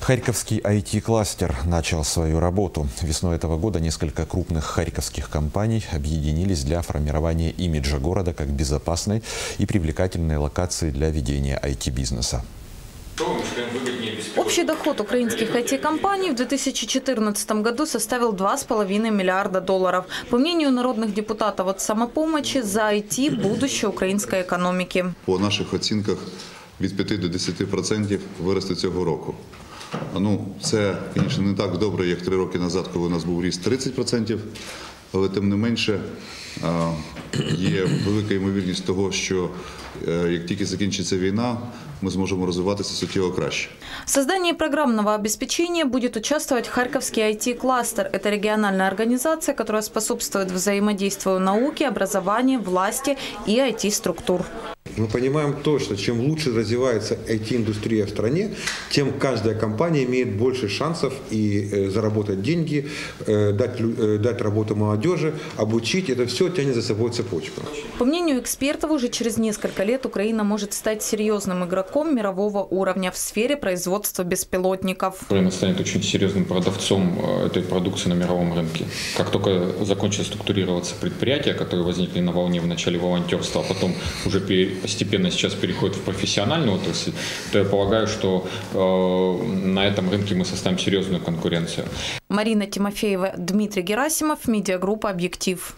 Харьковский IT-кластер начал свою работу. Весной этого года несколько крупных харьковских компаний объединились для формирования имиджа города как безопасной и привлекательной локации для ведения IT-бизнеса. Общий доход украинских IT-компаний в 2014 году составил 2,5 миллиарда долларов. По мнению народных депутатов от самопомощи, за IT – будущее украинской экономики. По наших оцінках від 5 до 10% виросте цього року. Ну, це, звісно, не так добре, як три роки назад, коли у нас був ріст 30%, але тим не менше є велика ймовірність того, що е, як тільки закінчиться війна, ми зможемо розвиватися суттєво краще. В создании программного обеспечения будет участвовать Харьковский IT-кластер. Это региональная организация, которая способствует взаимодействию науки, образования, власти и IT-структур. Мы понимаем то, что чем лучше развивается IT-индустрия в стране, тем каждая компания имеет больше шансов и э, заработать деньги, э, дать, э, дать работу молодежи, обучить. Это все тянет за собой цепочку. По мнению экспертов, уже через несколько лет Украина может стать серьезным игроком мирового уровня в сфере производства беспилотников. Украина станет очень серьезным продавцом этой продукции на мировом рынке. Как только закончат структурироваться предприятия, которые возникли на волне в начале волонтерства, а потом уже постепенно сейчас переходят в профессиональную отрасль, то я полагаю, что э, на этом рынке мы составим серьезную конкуренцию. Марина Тимофеева, Дмитрий Герасимов, медиагруппа «Объектив».